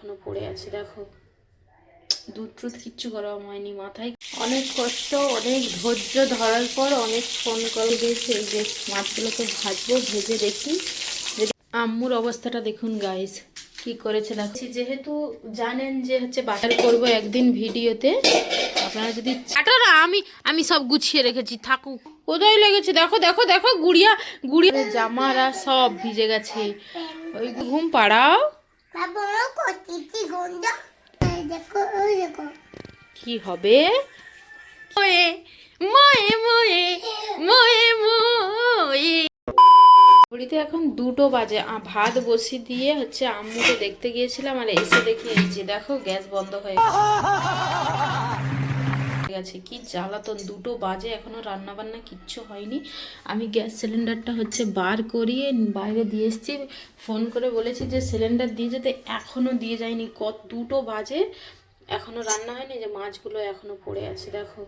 এখনও পড়ে আছে দেখো। দুধ টুধ কিচ্ছু করা হয়নি মাথায় অনেক কষ্ট অনেক ধৈর্য ধরার পর অনেক ফোন কল গেছে। যে মাছগুলোকে ভাজবো ভেজে দেখি। আম্মুর অবস্থাটা দেখুন গাইস কি করেছে দেখছি যেহেতু জানেন যে হচ্ছে বাজার করব একদিন ভিডিওতে। আপনারা যদি না আমি আমি সব গুছিয়ে রেখেছি থাকুক। কোথায় লেগেছে? দেখো দেখো দেখো গুড়িয়া গুড়িয়া। জামারা সব ভিজে গেছে। ওই ঘুম পাড়াও। কি হবে? ময়ে ময়ে ময়ে ময়ে ঘড়িতে এখন দুটো বাজে। ভাত বসি দিয়ে হচ্ছে আম্মুকে দেখতে গিয়েছিলাম আর এসে দেখি যে দেখো, গ্যাস বন্ধ হয়ে গেছে। কি জ্বালাতন, দুটো বাজে এখনও রান্না বান্না কিচ্ছু হয়নি। আমি গ্যাস সিলিন্ডারটা হচ্ছে বার করিয়ে বাইরে দিয়ে এসেছি। ফোন করে বলেছি যে সিলিন্ডার দিয়ে যেতে, এখনও দিয়ে যায়নি। কত, দুটো বাজে এখনও রান্না হয়নি যে মাছগুলো এখনও পড়ে আছে। দেখো,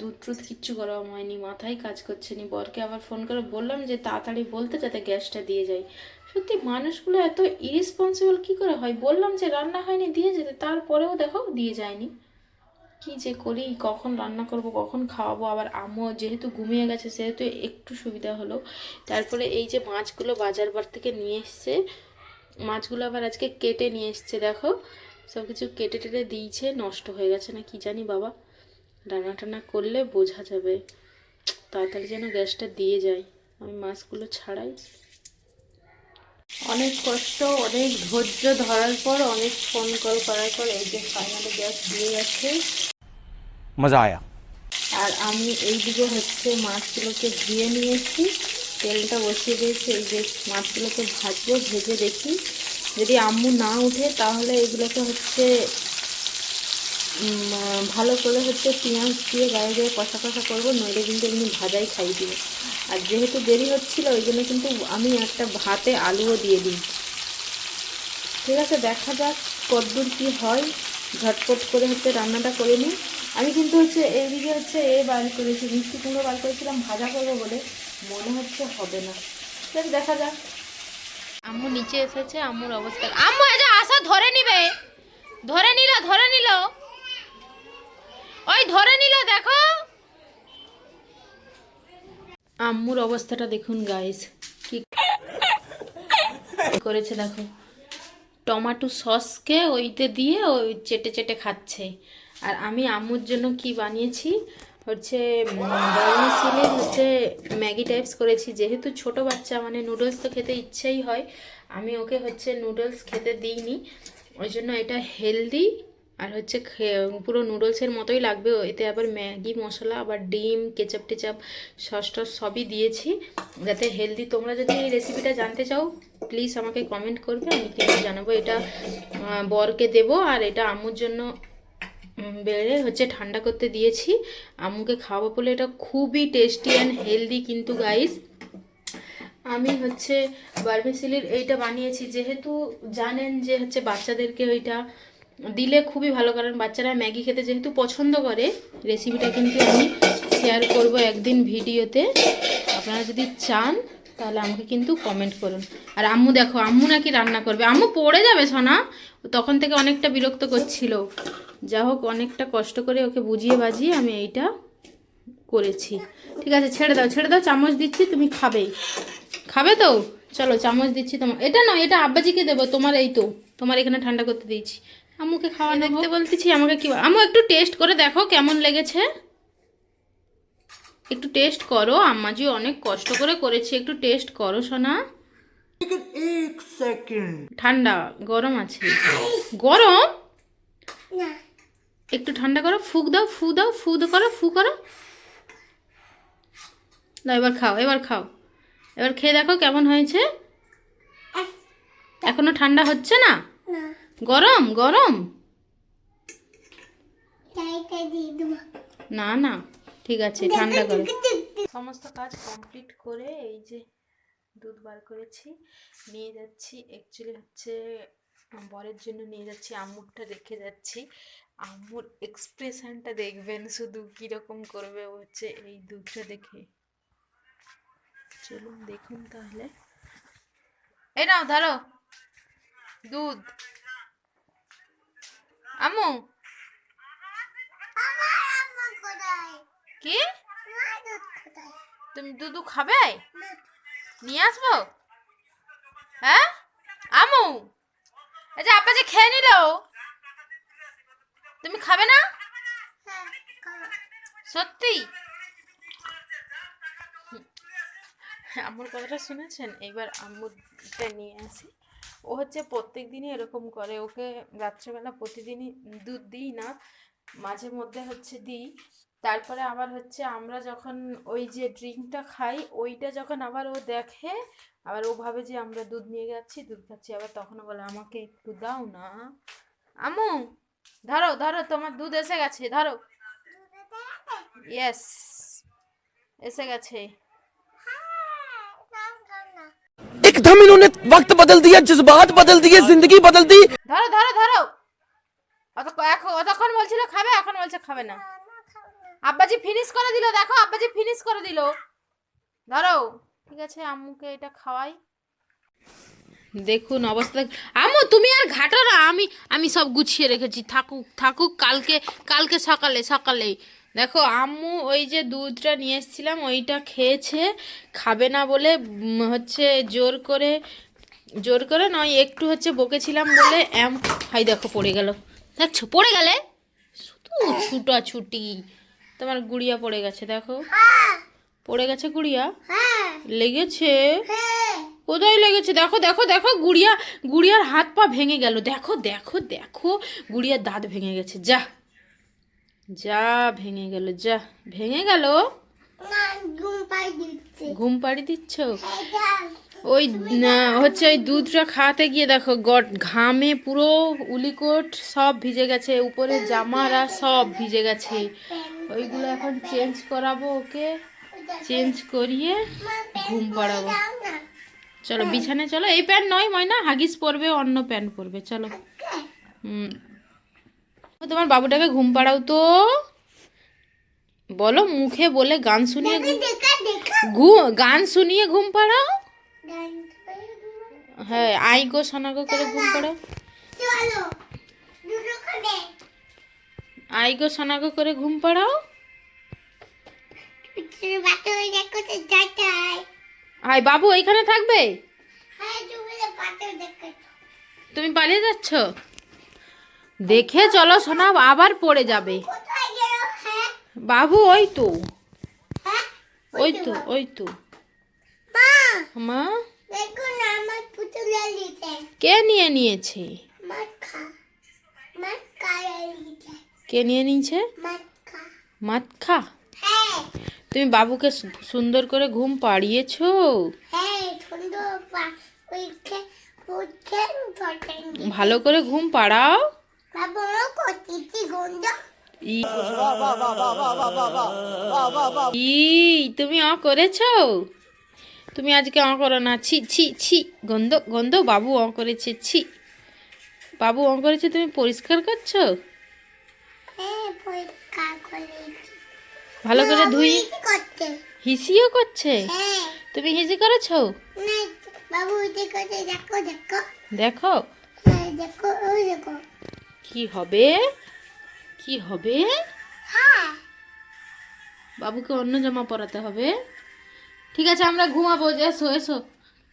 দুধ টুধ কিচ্ছু করা হয়নি, মাথায় কাজ করছে নি। বরকে আবার ফোন করে বললাম যে তাড়াতাড়ি বলতে যাতে গ্যাসটা দিয়ে যায়। সত্যি মানুষগুলো এত ইরেসপন্সিবল কি করে হয়? বললাম যে রান্না হয়নি, দিয়ে যেতে, তারপরেও দেখো দিয়ে যায়নি। কি যে করি, কখন রান্না করব, কখন খাওয়াবো, আবার আম্মু যেহেতু ঘুমিয়ে গেছে, সেহেতু একটু সুবিধা হলো। তারপরে এই যে মাছগুলো বাজার বার থেকে নিয়ে এসছে, মাছগুলো আবার আজকে কেটে নিয়ে এসছে, দেখো। সব কিছু কেটে টেটে দিয়েছে, নষ্ট হয়ে গেছে না কি জানি, বাবা। রান্না টান্না করলে বোঝা যাবে। তাড়াতাড়ি যেন গ্যাসটা দিয়ে যায়, আমি মাছগুলো ছাড়াই। অনেক কষ্ট, অনেক ধৈর্য ধরার পর, অনেক ফোন কল করার পর এই যে ফাইনালি গ্যাস দিয়ে গেছে। মজা আয়া আর আমি এইদিকে হচ্ছে মাছগুলোকে ধুয়ে নিয়েছি। তেলটা বসিয়ে দিয়েছি, এই যে মাছগুলোকে ভাজবো, ভেজে দেখি। যদি আম্মু না উঠে তাহলে এগুলোকে হচ্ছে ভালো করে হচ্ছে পেঁয়াজ দিয়ে গায়ে গায়ে কষা কষা করব, নইলে কিন্তু এমনি ভাজাই খাই দিব আর যেহেতু দেরি হচ্ছিল, ওই জন্য কিন্তু আমি একটা ভাতে আলুও দিয়ে দিই। ঠিক আছে, দেখা যাক কদ্দুর কী হয়। ঝটপট করে হচ্ছে রান্নাটা করে নিই। আমি কিন্তু হচ্ছে এইদিকে হচ্ছে এ বার করেছি, মিষ্টি কুমড়ো বার করেছিলাম, ভাজা করব বলে মনে হচ্ছে হবে না। ঠিক দেখা যাক। আম্মু নিচে এসেছে, আম্মুর অবস্থা। আম্মু, এই যে আসা ধরে নিবে। ধরে নিল ধরে নিল। ওই ধরে নিল, দেখো। আম্মুর অবস্থাটা দেখুন গাইস কি করেছে, দেখো। টমাটো সসকে ওইতে দিয়ে ওই চেটে চেটে খাচ্ছে। আর আমি আম্মুর জন্য কি বানিয়েছি? হচ্ছে সিলের হচ্ছে ম্যাগি টাইপস করেছি। যেহেতু ছোট বাচ্চা মানে নুডলস তো খেতে ইচ্ছেই হয়, আমি ওকে হচ্ছে নুডলস খেতে দিইনি। ওই জন্য এটা হেলদি আর হচ্ছে পুরো নুডলসের মতোই লাগবে। এতে আবার ম্যাগি, মশলা, আবার ডিম, কেচাপ টেচাপ, সস টস সবই দিয়েছি যাতে হেলদি। তোমরা যদি এই রেসিপিটা জানতে চাও, প্লিজ আমাকে কমেন্ট করবে, আমি কিন্তু জানাব। এটা বরকে দেব আর এটা আম্মুর জন্য বেড়ে হচ্ছে ঠান্ডা করতে দিয়েছি। আম্মুকে খাওয়াবো বলে এটা খুবই টেস্টি অ্যান্ড হেলদি কিন্তু গাইস আমি হচ্ছে বার্মিসিলির এইটা বানিয়েছি, যেহেতু জানেন যে হচ্ছে বাচ্চাদেরকে ওইটা দিলে খুবই ভালো, কারণ বাচ্চারা ম্যাগি খেতে যেহেতু পছন্দ করে রেসিপিটা কিন্তু আমি শেয়ার করব একদিন ভিডিওতে। আপনারা যদি চান, তাহলে আমাকে কিন্তু কমেন্ট করুন। আর আম্মু দেখো, আম্মু নাকি রান্না করবে। আম্মু পড়ে যাবে সোনা, তখন থেকে অনেকটা বিরক্ত করছিল। যা হোক অনেকটা কষ্ট করে ওকে বুঝিয়ে বাজিয়ে আমি এইটা করেছি। ঠিক আছে ছেড়ে দাও ছেড়ে দাও চামচ দিচ্ছি তুমি খাবে খাবে তো? চলো চামচ দিচ্ছি তোমার এটা নয় এটা আব্বাজিকে দেবো তোমার এই তো তোমার এখানে ঠান্ডা করতে দিয়েছি। আম্মুকে খাওয়া দেখতে বলতেছি আমাকে কি আম্মু একটু টেস্ট করে দেখো কেমন লেগেছে। একটু টেস্ট করো আম্মাজি অনেক কষ্ট করে করেছি একটু টেস্ট করো সোনা। ঠান্ডা গরম আছে। গরম? না। একটু ঠান্ডা করো ফুক দাও ফু দাও ফু দাও করো ফু করো। দাও এবার খাও এবার খাও। এবার খেয়ে দেখো কেমন হয়েছে। এখনও ঠান্ডা হচ্ছে না? না। গরম গরম? না না ঠিক আছে ঠান্ডা করো সমস্ত কাজ কমপ্লিট করে এই যে দুধ বার করেছি নিয়ে যাচ্ছি। অ্যাকচুয়ালি হচ্ছে বরের জন্য নিয়ে যাচ্ছি আম্মুরটা রেখে যাচ্ছি। আম্মুর এক্সপ্রেশনটা দেখবেন শুধু কীরকম করবে হচ্ছে এই দুধটা দেখে। চলুন দেখুন তাহলে। এই নাও, ধরো। দুধ। আম্মু। কি? তুমি দুধু খাবে? নিয়ে আসব? হ্যাঁ? আমু আচ্ছা আপা যে খেয়ে নিল। তুমি খাবে না? হ্যাঁ সত্যি? আম্মুর কথাটা শুনেছেন? এবার আম্মুরটা নিয়ে আসি। ও হচ্ছে প্রত্যেক দিনই এরকম করে। ওকে রাত্রেবেলা প্রতিদিনই দুধ দিই না মাঝে মধ্যে হচ্ছে দিই। তারপরে আবার হচ্ছে আমরা যখন ওই যে ড্রিঙ্কটা খাই ওইটা যখন আবার ও দেখে আবার ও ভাবে যে আমরা দুধ নিয়ে যাচ্ছি দুধ খাচ্ছি আবার তখনও বলে আমাকে একটু দাও না। আমু ধরো ধরো তোমার দুধ এসে গেছে ধরো ইয়েস এসে গেছে হ্যাঁ নাম খাও না एकदम इन्होंने वक्त बदल दिया जज्बात बदल दिए जिंदगी बदल दी ধরো ধরো ধরো অত এখন অতক্ষণ বলছিল খাবে এখন বলছে খাবে না না খাও না আব্বাজি ফিনিশ করে দিল দেখো আব্বাজি ফিনিশ করে দিল ধরো ঠিক আছে আম্মুকে এটা খাওয়াই দেখুন অবস্থা আম্মু তুমি আর ঘাটো না আমি আমি সব গুছিয়ে রেখেছি। থাকুক থাকুক কালকে কালকে সকালে সকালে দেখো আম্মু ওই যে দুধটা নিয়ে এসেছিলাম ওইটা খেয়েছে খাবে না বলে হচ্ছে জোর করে জোর করে নয় একটু হচ্ছে বকেছিলাম বলে এম হাই দেখো পড়ে গেল। দেখছ পড়ে গেলে? শুধু ছুটা ছুটি তোমার গুড়িয়া পড়ে গেছে দেখো। পড়ে গেছে গুড়িয়া? হ্যাঁ। লেগেছে? হ্যাঁ। কোথায় লেগেছে? দেখো দেখো দেখো, গুড়িয়া, গুড়িয়ার হাত পা ভেঙে গেল। দেখো দেখো দেখো, গুড়িয়ার দাঁত ভেঙে গেছে। যা যা ভেঙে গেল, যা। ভেঙে গেল? ঘুম পাড়ি দিচ্ছ? ওই হচ্ছে ওই দুধটা খাওয়াতে গিয়ে দেখো, গট, ঘামে পুরো উলিকোট সব ভিজে গেছে, উপরে জামারা সব ভিজে গেছে। ওইগুলো এখন চেঞ্জ করাবো ওকে। চেঞ্জ করিয়ে ঘুম পাড়াবো। চলো বিছানে চলো। এই প্যান্ট নয় ময়না হাগিস পরবে অন্য প্যান্ট পরবে চলো। হুম। তোমার বাবুটাকে ঘুম পাড়াও তো। বলো মুখে বলে গান শুনিয়ে ঘুম- গান শুনিয়ে ঘুম পাড়াও। হ্যাঁ আই গো সোনা গো করে ঘুম পাড়াও। আই গো সোনা গো করে ঘুম পাড়াও। আই বাবু এইখানে থাকবে? তুমি পালিয়ে যাচ্ছ? দেখে চলো সোনা আবার পড়ে যাবে। বাবু ওই তো। ওই তো ওই তো। মা! কে নিয়ে নিয়েছে? কে নিয়ে নিয়েছে? মাতখা। তুমি বাবুকে সু- সুন্দর করে ঘুম পাড়িয়েছো? হ্যাঁ ভালো করে ঘুম পাড়াও। ই ই, তুমি অ করেছ? তুমি আজকে অ করো না। ছি ছি ছি গন্ধ গন্ধ বাবু অ করেছে ছি। বাবু অ করেছে তুমি পরিষ্কার করছ? হ্যাঁ পরীক্ষা করেছি। ভালো করে ধুই। হিসিও করছে? হ্যাঁ। তুমি হিসি করেছ? না বাবু দেখো দেখো। দেখো। হ্যাঁ দেখো ওই দেখো। কি হবে? কি হবে? হ্যাঁ। বাবুকে অন্য জামা পরাতে হবে। ঠিক আছে আমরা ঘুমাবো। এসো এসো।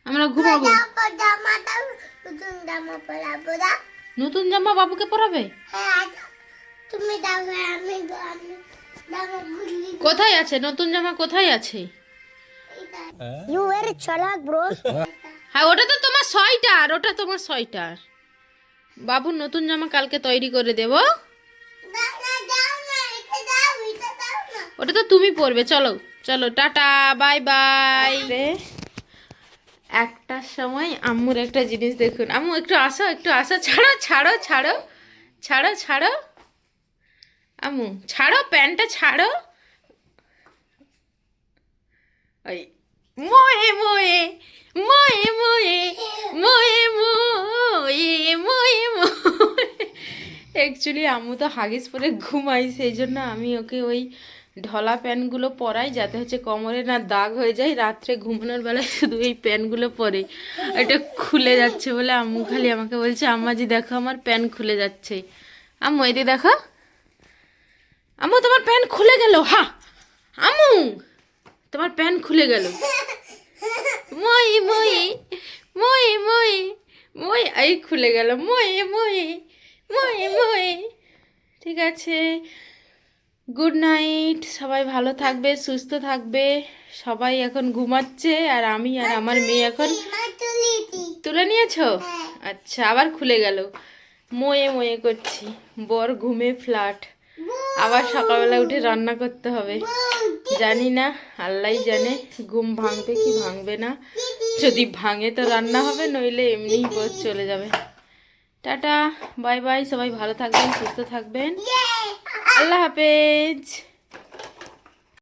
আমরা ঘুমাবো। নতুন জামা বাবুকে পরাবে? তুমি দাও আমি। কোথায় আছে? নতুন জামা কোথায় আছে? ইউ ভেরি চালাক ব্রো হ্যাঁ ওটা তো তোমার সোয়েটার ওটা তোমার সোয়েটার। বাবুর নতুন জামা কালকে তৈরি করে দেব। ওটা তো তুমি পরবে। চলো চলো টাটা বাই বাই। একটার সময় আম্মুর একটা জিনিস দেখুন। আম্মু একটু আসো একটু আসো। ছাড়ো ছাড়ো ছাড়ো ছাড়ো ছাড়ো। আম্মু ছাড়ো, প্যান্টটা ছাড়ো। ওই, মোয়ে মোয়ে মোয়ে মোয়ে মোয়ে মোয়ে মোয়ে মোয়ে। অ্যাকচুয়ালি আম্মু তো হাগিস পরে ঘুমাই সেই জন্য আমি ওকে ওই ঢলা প্যান্টগুলো পরাই, যাতে হচ্ছে কোমরে না দাগ হয়ে যায়। রাত্রে ঘুমানোর বেলায় শুধু এই প্যান্টগুলো পরে। এটা খুলে যাচ্ছে বলে আম্মু খালি আমাকে বলছে, আম্মাজি, দেখো, আমার প্যান্ট খুলে যাচ্ছে। আম্মু এদি দেখো। আম্মু তোমার প্যান্ট খুলে গেল হা। আম্মু তোমার প্যান্ট খুলে গেল। মই মই মই মই মই এই খুলে গেল। মই মই মই মই। ঠিক আছে। Good night. সবাই ভালো থাকবে সুস্থ থাকবে। সবাই এখন ঘুমাচ্ছে আর আমি আর আমার মেয়ে এখন তুলে নিয়েছো? হ্যাঁ। আচ্ছা আবার খুলে গেল। ময়ে ময়ে করছি। বর ঘুমে ফ্ল্যাট। আবার সকালবেলা উঠে রান্না করতে হবে। জানি না আল্লাহ জানে ঘুম ভাঙবে কি ভাঙবে না। যদি ভাঙে তো রান্না হবে নইলে এমনিই বোধ চলে যাবে। টাটা বাই বাই সবাই ভালো থাকবেন সুস্থ থাকবেন। আল্লাহ হাফেজ।